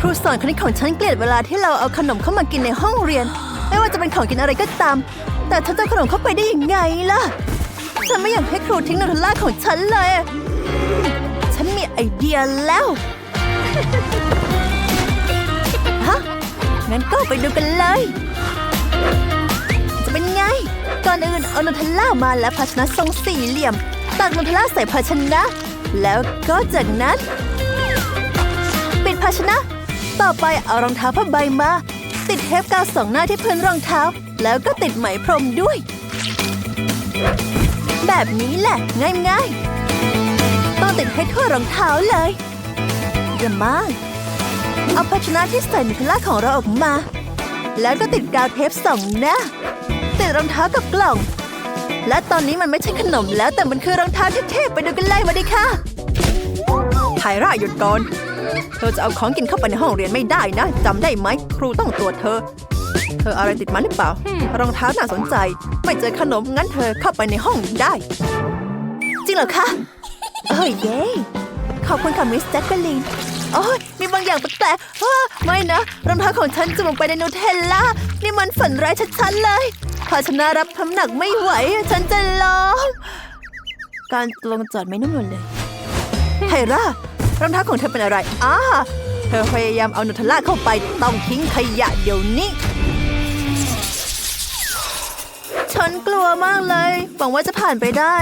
ครูสอนคณิตของฉันเกลียดเวลาที่เราเอาขนมเข้ามากินในห้องเรียน ไม่ว่าจะเป็นของกินอะไรก็ตาม แต่ฉันจะขนมเข้าไปได้ยังไงล่ะ ฉันไม่อยากให้ครูทิ้งนเทลล่าของฉันเลย ฉันมีไอเดียแล้วฮะงั้นก็ไปดูกันเลย จะเป็นไง ก่อนอื่นเอานเทลล่ามาและภาชนะทรงสี่เหลี่ยมตักนเทล่าใส่ภาชนะ แล้วก็จากนั้น ปิดภาชนะ ต่อไปเอารองเท้าผ้าใบมา ติดเทปกาวสองหน้าที่พื้นรองเท้า แล้วก็ติดไหมพรมด้วย แบบนี้แหละ ง่ายๆ ต้องติดให้ทั่วรองเท้าเลยเยี่ยมมากเอาภาชนะที่ใส่นูเทลล่าของเราออกมา แล้วก็ติดกาวเทปสองหน้าติดรองเท้ากับกล่อง และตอนนี้มันไม่ใช่ขนมแล้วแต่มันคือรองเท้าที่เทพไปดูกันเลยมาดิค่ะไทร่าหยุดก่อน เธอจะเอาของกินเข้าไปในห้องเรียนไม่ได้นะจำได้ไหมครูต้องตรวจเธอ เธออะไรติดมาหรือเปล่า รองเท้าน่าสนใจ ไม่เจอขนมงั้นเธอเข้าไปในห้องได้ จริงเหรอคะเอ้ยเย้ขอบคุณค่ะมิสแจ็คเกอลีนโอ้ยมีบางอย่างแปลกๆอ้าไม่นะรองเท้าของฉันจะลงไปในนูเทลล่านี่มันฝันร้ายชัดๆเลยภาชนะรับน้ำหนักไม่ไหว ฉันจะร้องการลงจอดไม่นุ่มนวลเลยไทร่า รองเท้าของเธอเป็นอะไรอ้าเธอพยายามเอานูทล่าเข้าไปต้องทิ้งขยะเดี๋ยวนี้ ฉันกลัวมากเลย หวังว่าจะผ่านไปได้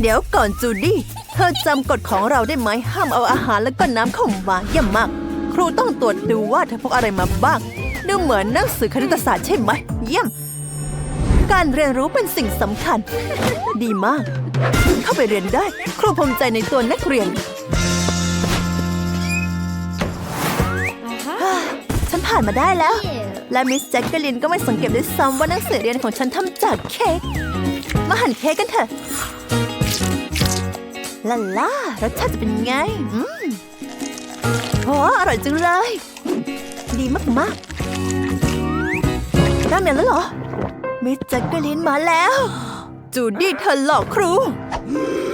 เดี๋ยวก่อนจูดี้ เธอจำกฎของเราได้ไหมห้ามเอาอาหารและก็น้ำเข้ามาเยี่ยมมาก ครูต้องตรวจดูว่าเธอพกอะไรมาบ้าง ดูเหมือนหนังสือคณิตศาสตร์ใช่ไหม เยี่ยม การเรียนรู้เป็นสิ่งสำคัญ ดีมาก เข้าไปเรียนได้ ครูภูมิใจในตัวนักเรียน ผ่านมาได้แล้ว และมิสแจ็คเกอลินก็ไม่สังเกตด้วยซ้ำว่าหนังสือเรียนของฉันทำจากเค้ก มาหั่นเค้กกันเถอะลาล่ารสชาติจะเป็นไง อืมโอ้อร่อยจังเลย ดีมากๆได้เมียนแล้วเหรอ มิสแจ็คเกอลินมาแล้ว จูดี้เธอหลอกครู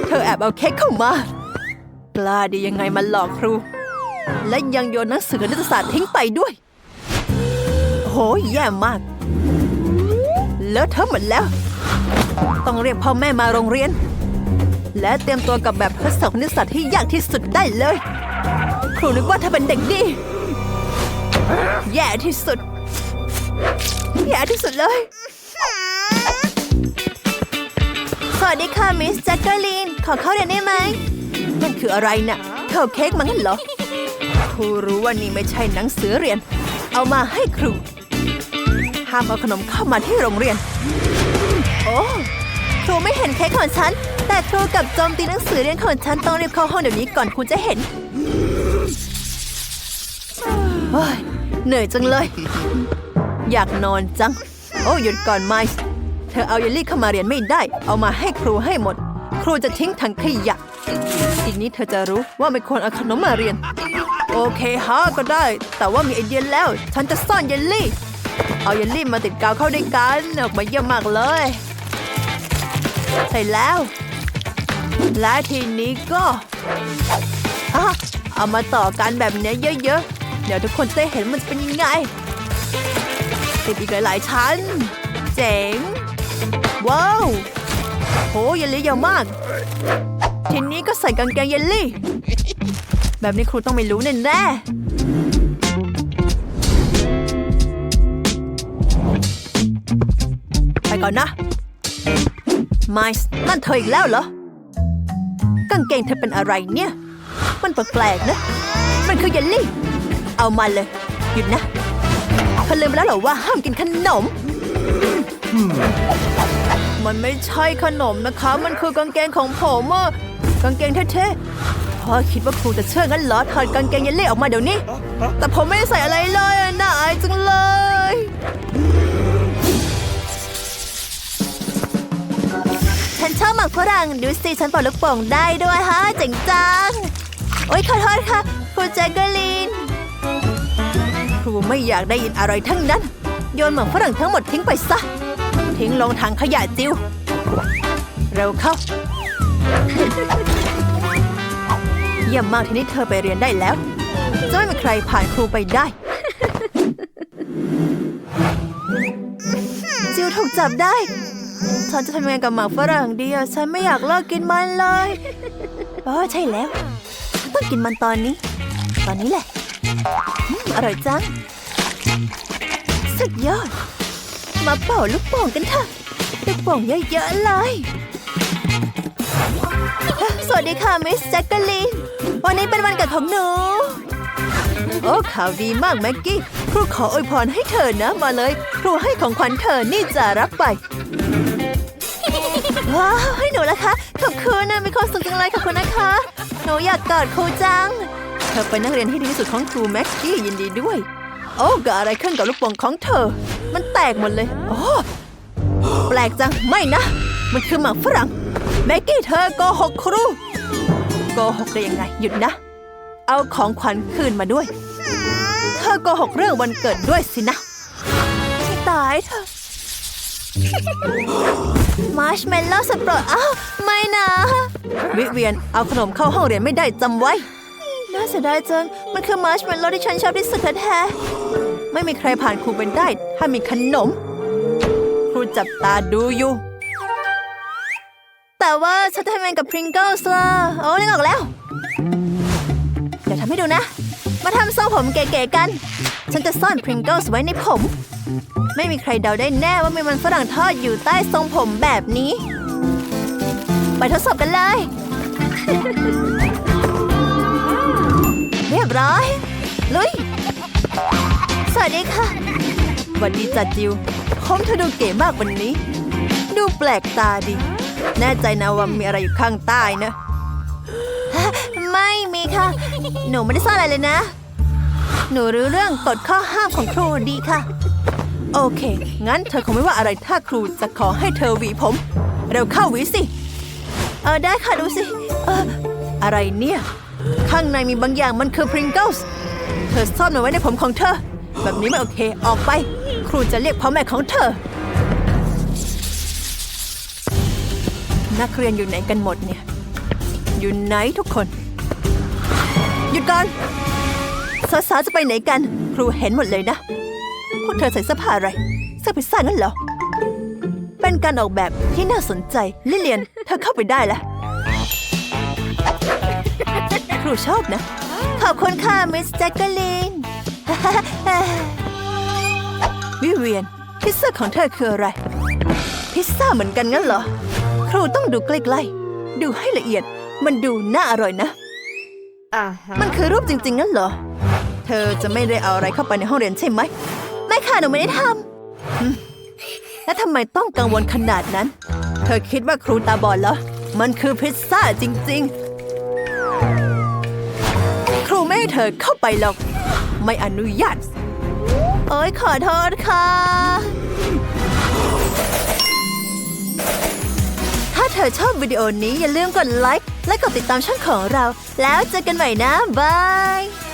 เธอแอบเอาเค้กเข้ามา กล้าดียังไงมาหลอกครูและยังโยนหนังสือคณิตศาสตร์ทิ้งไปด้วยโหแย่มากเลอะเทอะหมดแล้ว ต้องเรียกพ่อแม่มาโรงเรียน และเตรียมตัวกับแบบทดสอบคณิตศาสตร์ที่ยากที่สุดได้เลย ครูนึกว่าเธอเป็นเด็กดี แย่ที่สุด แย่ที่สุดเลย สวัสดีค่ะมิสแจ็คเกอรีน ขอเข้าเรียนได้ไหมนั่นคืออะไรน่ะเค้าเค้กมั้งเหรอครูรู้ว่านี่ไม่ใช่หนังสือเรียน เอามาให้ครู ห้ามเอาขนมเข้ามาที่โรงเรียน โอ้ครูไม่เห็นเค้กของฉัน แต่ครูกับโจมตีหนังสือเรียนของฉันต้องรีบเข้าห้องเดี๋ยวนี้ก่อนคุณจะเห็นเหนื่อยจังเลย อยากนอนจัง โอ้หยุดก่อนไมซ์เธอเอาเยลลี่เข้ามาเรียนไม่ได้ เอามาให้ครูให้หมด ครูจะทิ้งถังขยะทีนี้เธอจะรู้ว่าไม่ควรเอาขนมมาเรียน โอเคฮะก็ได้ แต่ว่ามีไอเดียแล้ว ฉันจะซ่อนเยลลี่ เอาเยลลี่มาติดกาวเข้าด้วยกันออกมาเยี่ยมมากเลยใช่แล้ว และทีนี้ก็เอามาต่อกันแบบนี้เยอะๆ เดี๋ยวทุกคนจะได้เห็นมันเป็นยังไง ติดอีกหลายๆชั้น เจ๋ง ว้าว โหเยลลี่เยอะมาก ทีนี้ก็ใส่กางเกงเยลลี่ แบบนี้ครูต้องไม่รู้แน่แน่ ก่อนนะไมส์นั่นเธออีกแล้วเหรอกางเกงเธอเป็นอะไรเนี่ย มันแปลกๆนะ มันคือเยลลี่ เอามาเลย หยุดนะเธอลืมไปแล้วเหรอว่าห้ามกินขนม มันไม่ใช่ขนมนะคะ มันคือกางเกงของผมอะกางเกงเท่ๆพ่อคิดว่าครูจะเชื่องั้นเหรอถอดกางเกงเยลลี่ออกมาเดี๋ยวนี้ แต่ผมไม่ได้ใส่อะไรเลยอะน่าอายจังเลย ดูสิฉันปล่อยลูกโป่งได้ด้วยฮะเจ๋งจัง โอ๊ยขอโทษค่ะครูแจ็คเกอลีนครูไม่อยากได้ยินอะไรทั้งนั้น โยนหมักฝรั่งทั้งหมดทิ้งไปซะ ทิ้งลงถังขยะจิวเร็วเข้า เยี่ยมมากที่นี้เธอไปเรียนได้แล้ว จะไม่มีใครผ่านครูไปได้ จิวถูกจับได้ ฉันจะทำยังไงกับหมากฝรั่งดีอะฉันไม่อยากเลิกกินมันเลยอ๋อใช่แล้วต้องกินมันตอนนี้ ตอนนี้แหละอร่อยจัง สุดยอด มาเป่าลูกโป่งกันเถอะลูกโป่งเยอะๆเลยสวัสดีค่ะมิสแจ็คเกอลีนวันนี้เป็นวันเกิดของหนู โอ้ข่าวดีมากแม็กกี้ครูขออวยพรให้เธอนะมาเลย ครูให้ของขวัญเธอนี่จะรับไป ว้าวให้หนูละคะ ขอบคุณนะมีความสุขจังเลยขอบคุณนะคะ หนูอยากกอดครูจัง เธอเป็นนักเรียนที่ดีที่สุดของครูแม็กกี้ยินดีด้วย โอ้เกิดอะไรขึ้นกับลูกโป่งของเธอ มันแตกหมดเลยโอ้แปลกจังไม่นะ มันคือหมากฝรั่งแม็กกี้เธอโกหกครูโกหกได้ยังไงหยุดนะ เอาของขวัญคืนมาด้วย เธอโกหกเรื่องวันเกิดด้วยสินะให้ตายเธอ มาร์ชเมลโล่สดโปรดอ้าวไม่นะ วิเวียนเอาขนมเข้าห้องเรียนไม่ได้จำไว้ น่าเสียดายจัง มันคือมาร์ชเมลโล่ที่ฉันชอบที่สุดแท้ๆไม่มีใครผ่านครูไปได้ ถ้ามีขนม ครูจับตาดูอยู่ แต่ว่าฉันจะทำยังไงกับพริงเกิลส์ล่ะโอ้นึกออกแล้ว เดี๋ยวทำให้ดูนะ มาทำทรงผมเก๋ๆกัน ฉันจะซ่อนพริงเกิลส์ไว้ในผม ไม่มีใครเดาได้แน่ว่ามีมันฝรั่งทอดอยู่ใต้ทรงผมแบบนี้ ไปทดสอบกันเลย เรียบร้อย ลุย สวัสดีค่ะวัสดีจัดจิวผมเธอดูเก๋มากวันนี้ ดูแปลกตาดี แน่ใจนะว่ามีอะไรอยู่ข้างใต้นะ หนูไม่ได้ซ่อนอะไรเลยนะ หนูรู้เรื่องกฎข้อห้ามของครูดีค่ะ โอเค งั้นเธอคงไม่ว่าอะไรถ้าครูจะขอให้เธอหวีผม เร็วเข้าหวีสิ เออได้ค่ะดูสิ เอออะไรเนี่ย ข้างในมีบางอย่างมันคือพริงเกิลส์เธอซ่อนมันไว้ในผมของเธอ แบบนี้ไม่โอเค ออกไป ครูจะเรียกพ่อแม่ของเธอ นักเรียนอยู่ไหนกันหมดเนี่ย อยู่ไหนทุกคน หยุดก่อนสาวๆจะไปไหนกัน ครูเห็นหมดเลยนะ พวกเธอใส่เสื้อผ้าอะไร เสื้อพิซซ่านั่นเหรอ เป็นการออกแบบที่น่าสนใจ ลิเลียน เธอเข้าไปได้ละครูชอบนะ ขอบคุณค่ะ มิสแจ็คเกอลีนวิเวียน พิซซ่าของเธอคืออะไร พิซซ่าเหมือนกันงั้นเหรอ ครูต้องดูใกล้ๆ ดูให้ละเอียด มันดูน่าอร่อยนะ มันคือรูปจริงๆงั้นเหรอ เธอจะไม่ได้เอาอะไรเข้าไปในห้องเรียนใช่ไหม ไม่ค่ะ หนูไม่ได้ทำแล้วทำไมต้องกังวลขนาดนั้น เธอคิดว่าครูตาบอดเหรอ มันคือพิซซ่าจริง ๆ ครูไม่ให้เธอเข้าไปหรอก ไม่อนุญาต โอ้ยขอโทษค่ะ ถ้าเธอชอบวิดีโอนี้อย่าลืมกดไลค์ และกดติดตามช่องของเรา แล้วเจอกันใหม่นะ บาย